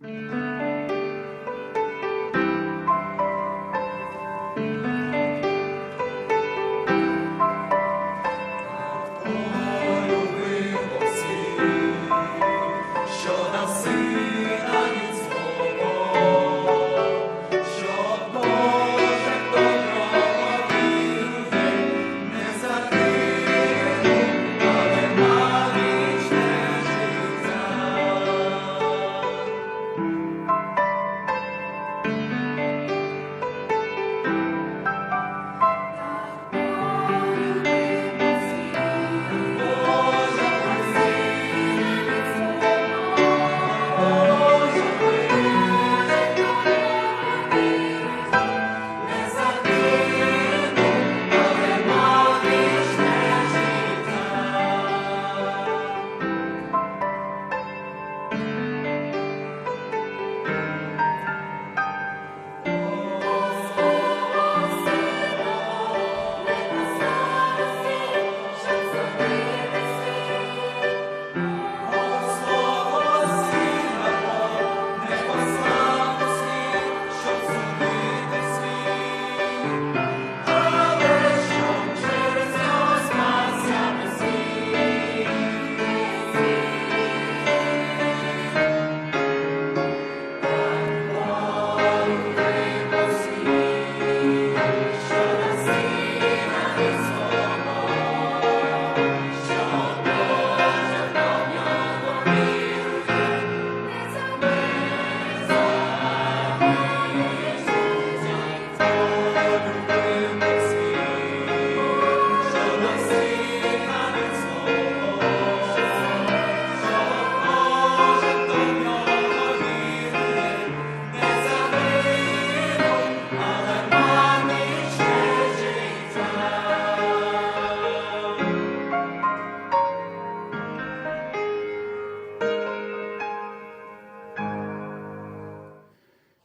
Що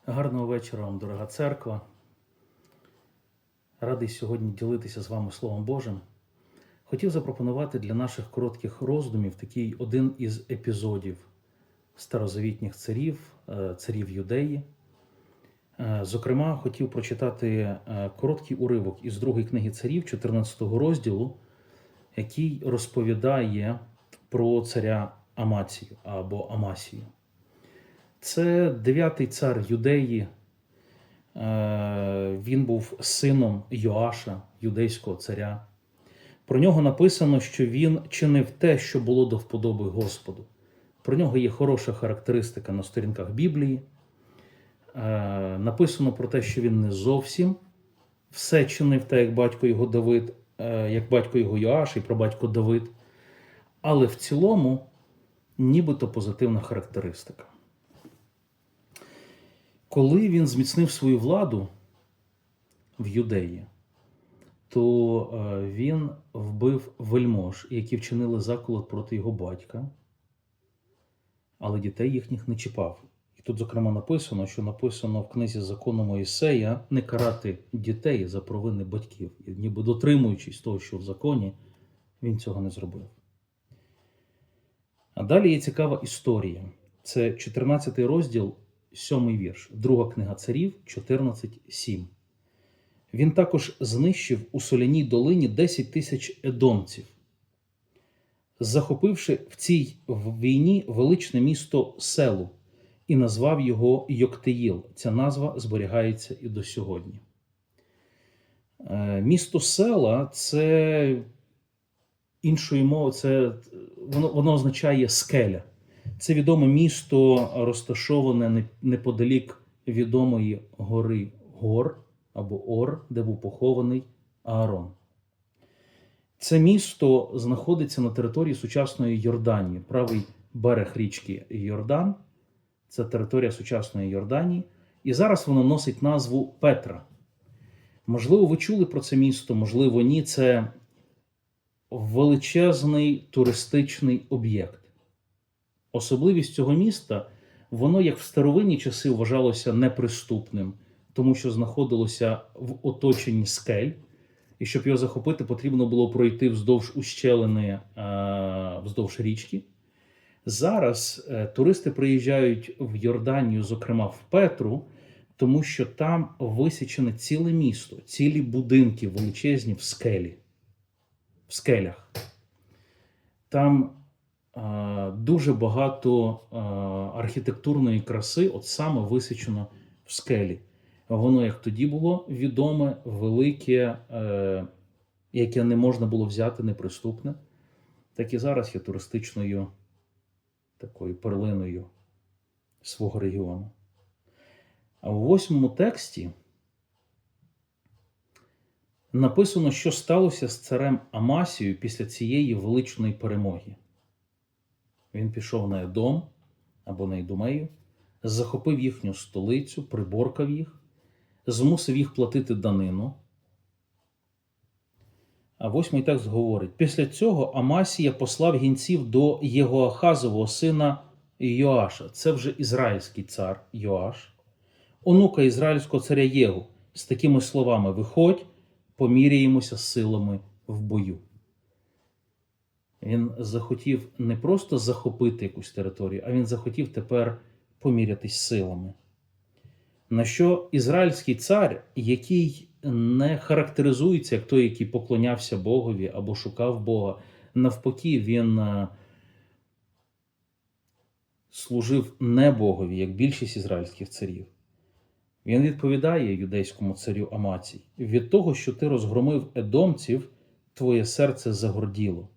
Гарного вечора вам, дорога церква. Радий сьогодні ділитися з вами Словом Божим. Хотів запропонувати для наших коротких роздумів такий один із епізодів старозавітніх царів, е, царів Юдеї. Е, Зокрема, хотів прочитати е, короткий уривок із другої книги царів, 14 розділу, який розповідає про царя Амацію або Амасію. Це дев'ятий цар Юдеї. Е, Він був сином Йоаша, юдейського царя. Про нього написано, що він чинив те, що було до вподоби Господу. Про нього є хороша характеристика на сторінках Біблії. Е, Написано про те, що він не зовсім все чинив так, як батько його Давид, е, як батько його Йоаш і про батько Давид. Але в цілому, нібито позитивна характеристика. Коли він зміцнив свою владу в Юдеї, то е, він вбив вельмож, які вчинили заколот проти його батька, але дітей їхніх не чіпав. І тут, зокрема, написано, що написано в книзі закону Моїсея не карати дітей за провини батьків, і ніби дотримуючись того, що в законі, він цього не зробив. А далі є цікава історія. Це 14 розділ, 7 вірш, друга книга царів 14.7. Він також знищив у соляній долині 10 тисяч едомців, захопивши в цій війні величне місто селу і назвав його Йоктеїл. Ця назва зберігається і до сьогодні. Е, Місто села це іншою мовою, це воно, воно означає скеля. Це відоме місто, розташоване неподалік відомої гори Гор або Ор, де був похований Аарон. Це місто знаходиться на території сучасної Йорданії, правий берег річки Йордан. Це територія сучасної Йорданії. І зараз воно носить назву Петра. Можливо, ви чули про це місто, можливо, ні. Це величезний туристичний об'єкт. Особливість цього міста, воно як в старовинні часи вважалося неприступним, тому що знаходилося в оточенні скель, і щоб його захопити, потрібно було пройти вздовж ущелини, е, вздовж річки. Зараз е, туристи приїжджають в Йорданію, зокрема в Петру, тому що там висічене ціле місто, цілі будинки величезні в скелі, в скелях. Там дуже багато е, архітектурної краси, от саме висічено в скелі. Воно як тоді було відоме, велике, е, яке не можна було взяти неприступне, так і зараз є туристичною такою перлиною свого регіону. А у восьмому тексті написано, що сталося з царем Амасією після цієї величної перемоги. Він пішов на Едом або на Ідумею, захопив їхню столицю, приборкав їх, змусив їх платити данину. А восьмий текст говорить: після цього Амасія послав гінців до Єгоахазового сина Йоаша. Це вже ізраїльський цар Йоаш, онука ізраїльського царя Єгу, з такими словами: Виходь, поміряємося силами в бою. Він захотів не просто захопити якусь територію, а він захотів тепер помірятись силами. На що ізраїльський цар, який не характеризується як той, який поклонявся Богові або шукав Бога, навпаки, він е, служив не Богові, як більшість ізраїльських царів. Він відповідає юдейському царю Амацій: від того, що ти розгромив едомців, твоє серце загорділо.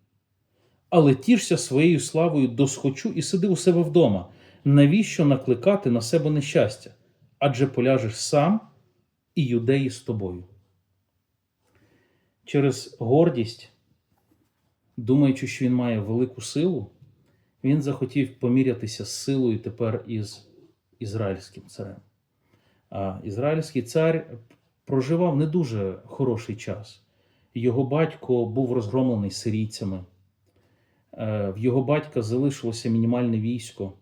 Але тішся своєю славою досхочу і сиди у себе вдома. Навіщо накликати на себе нещастя? Адже поляжеш сам і юдеї з тобою. Через гордість, думаючи, що він має велику силу, він захотів помірятися з силою тепер із ізраїльським царем. А ізраїльський цар проживав не дуже хороший час. Його батько був розгромлений сирійцями. Е, В його батька залишилося мінімальне військо.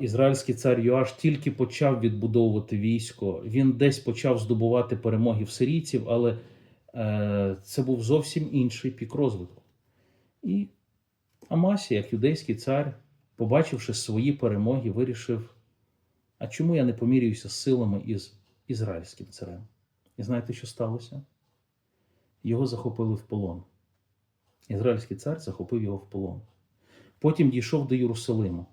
Ізраїльський цар Йоаш тільки почав відбудовувати військо. Він десь почав здобувати перемоги в сирійців, але е, це був зовсім інший пік розвитку. І Амасія, як юдейський цар, побачивши свої перемоги, вирішив: а чому я не помірююся з силами із ізраїльським царем? І знаєте, що сталося? Його захопили в полон. Ізраїльський цар захопив його в полон. Потім дійшов до Єрусалиму,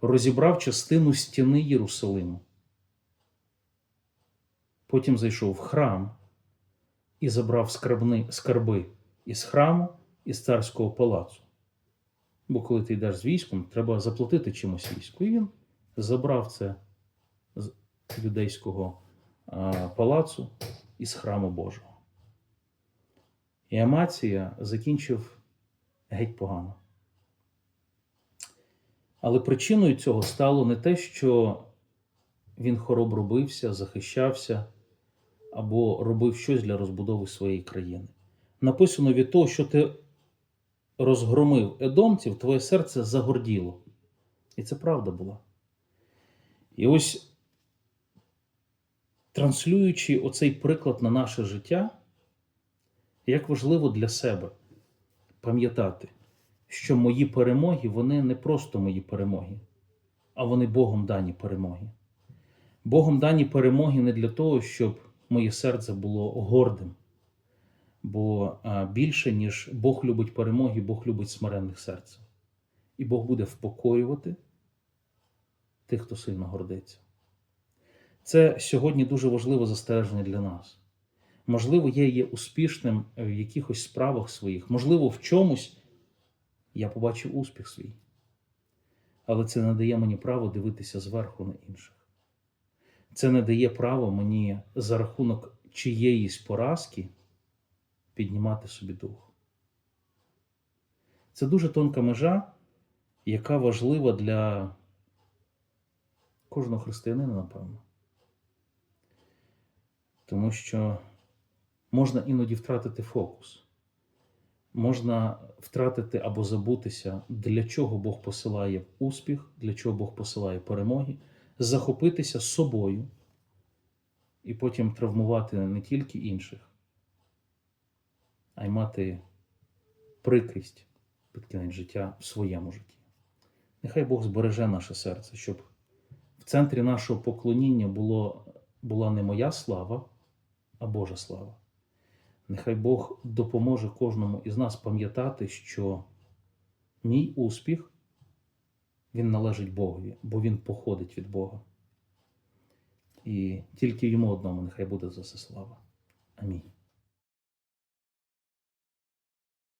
розібрав частину стіни Єрусалиму. Потім зайшов в храм і забрав скарбни, скарби із храму, із царського палацу. Бо коли ти йдеш з військом, треба заплатити чимось війську. І він забрав це з юдейського палацу із храму Божого. І Амація закінчив геть погано. Але причиною цього стало не те, що він хоробро бився, захищався або робив щось для розбудови своєї країни. Написано від того, що ти розгромив едомців, твоє серце загорділо. І це правда була. І ось, транслюючи оцей приклад на наше життя, як важливо для себе пам'ятати, що мої перемоги, вони не просто мої перемоги, а вони Богом дані перемоги. Богом дані перемоги не для того, щоб моє серце було гордим. Бо більше, ніж Бог любить перемоги, Бог любить смиренних серцем. І Бог буде впокорювати тих, хто сильно гордиться. Це сьогодні дуже важливе застереження для нас. Можливо, я є успішним в якихось справах своїх, можливо, в чомусь я побачив успіх свій. Але це не дає мені право дивитися зверху на інших. Це не дає право мені за рахунок чиєїсь поразки піднімати собі дух. Це дуже тонка межа, яка важлива для кожного християнина, напевно. Тому що можна іноді втратити фокус, можна втратити або забутися, для чого Бог посилає успіх, для чого Бог посилає перемоги, захопитися собою і потім травмувати не тільки інших, а й мати прикрість під кінець життя в своєму житті. Нехай Бог збереже наше серце, щоб в центрі нашого поклоніння було, була не моя слава, а Божа слава. Нехай Бог допоможе кожному із нас пам'ятати, що мій успіх він належить Богові, бо він походить від Бога. І тільки йому одному нехай буде за це слава. Амінь.